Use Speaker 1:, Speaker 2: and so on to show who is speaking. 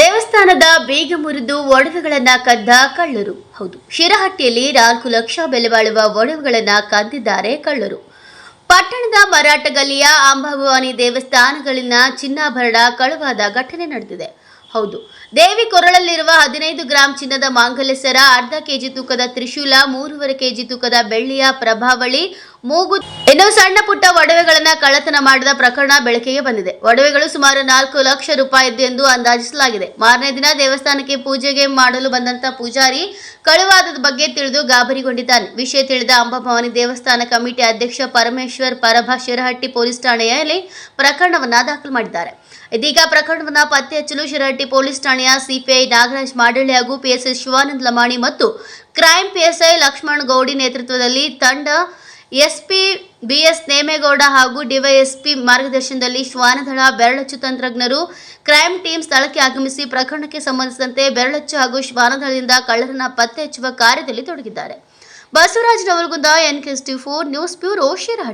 Speaker 1: ದೇವಸ್ಥಾನದ ಬೀಗ ಮುರಿದು ಒಡವೆಗಳನ್ನ ಕದ್ದ ಕಳ್ಳರು. ಹೌದು, ಶಿರಹಟ್ಟಿಯಲ್ಲಿ ನಾಲ್ಕು ಲಕ್ಷ ಬೆಲೆ ಬಾಳುವ ಒಡವೆಗಳನ್ನ ಕದ್ದಿದ್ದಾರೆ ಕಳ್ಳರು. ಪಟ್ಟಣದ ಮರಾಠ ಗಲ್ಲಿಯ ಅಂಬಾಭವಾನಿ ದೇವಸ್ಥಾನಗಳಲ್ಲಿನ ಚಿನ್ನಾಭರಣ ಕಳುವಾದ ಘಟನೆ ನಡೆದಿದೆ. ಹೌದು ದೇವಿ ಕೊರಳಲ್ಲಿರುವ ಹದಿನೈದು ಗ್ರಾಂ ಚಿನ್ನದ ಮಾಂಗಲ್ಯ ಸರ ಅರ್ಧ ಕೆಜಿ ತೂಕದ ತ್ರಿಶೂಲ, ಮೂರುವರೆ ಕೆಜಿ ತೂಕದ ಬೆಳ್ಳಿಯ ಪ್ರಭಾವಳಿ ಮೂಗು ಇನ್ನು ಸಣ್ಣ ಪುಟ್ಟ ಒಡವೆಗಳನ್ನ ಕಳ್ಳತನ ಮಾಡಿದ ಪ್ರಕರಣ ಬೆಳಕಿಗೆ ಬಂದಿದೆ. ಒಡವೆಗಳು ಸುಮಾರು ನಾಲ್ಕು ಲಕ್ಷ ರೂಪಾಯಿದ್ದು ಎಂದು ಅಂದಾಜಿಸಲಾಗಿದೆ. ಮಾರನೇ ದಿನ ದೇವಸ್ಥಾನಕ್ಕೆ ಪೂಜೆಗೆ ಮಾಡಲು ಬಂದಂತ ಪೂಜಾರಿ ಕಳುವಾದದ ಬಗ್ಗೆ ತಿಳಿದು ಗಾಬರಿಗೊಂಡಿದ್ದಾನೆ. ವಿಷಯ ತಿಳಿದ ಅಂಬಭವಾನಿ ದೇವಸ್ಥಾನ ಕಮಿಟಿ ಅಧ್ಯಕ್ಷ ಪರಮೇಶ್ವರ್ ಪರಭ ಶಿರಹಟ್ಟಿ ಪೊಲೀಸ್ ಠಾಣೆಯಲ್ಲಿ ಪ್ರಕರಣವನ್ನ ದಾಖಲು ಮಾಡಿದ್ದಾರೆ. ಇದೀಗ ಪ್ರಕರಣವನ್ನ ಪತ್ತೆ ಹಚ್ಚಲು ಶಿರಹಟ್ಟಿ ಪೊಲೀಸ್ ಠಾಣೆಯ ಸಿಪಿಐ ನಾಗರಾಜ್ ಮಾಡಳ್ಳಿ ಹಾಗೂ ಪಿಎಸ್ಐ ಶಿವಾನಂದ್ ಲಮಾಣಿ ಮತ್ತು ಕ್ರೈಂ ಪಿಎಸ್ಐ ಲಕ್ಷ್ಮಣ್ ಗೌಡಿ ನೇತೃತ್ವದಲ್ಲಿ ತಂಡ ಎಸ್ಪಿ ಬಿಎಸ್ ನೇಮೇಗೌಡ ಹಾಗೂ ಡಿವೈಎಸ್ಪಿ ಮಾರ್ಗದರ್ಶನದಲ್ಲಿ ಶ್ವಾನದಳ, ಬೆರಳಚ್ಚು ತಂತ್ರಜ್ಞರು ಕ್ರೈಂ ಟೀಮ್ ಸ್ಥಳಕ್ಕೆ ಆಗಮಿಸಿ ಪ್ರಕರಣಕ್ಕೆ ಸಂಬಂಧಿಸಿದಂತೆ ಬೆರಳಚ್ಚು ಹಾಗೂ ಶ್ವಾನದಳದಿಂದ ಕಳ್ಳರನ್ನ ಪತ್ತೆ ಹಚ್ಚುವ ಕಾರ್ಯದಲ್ಲಿ ತೊಡಗಿದ್ದಾರೆ. Basavaraj Navalagunda NKS T four news bureau, Shirahatti.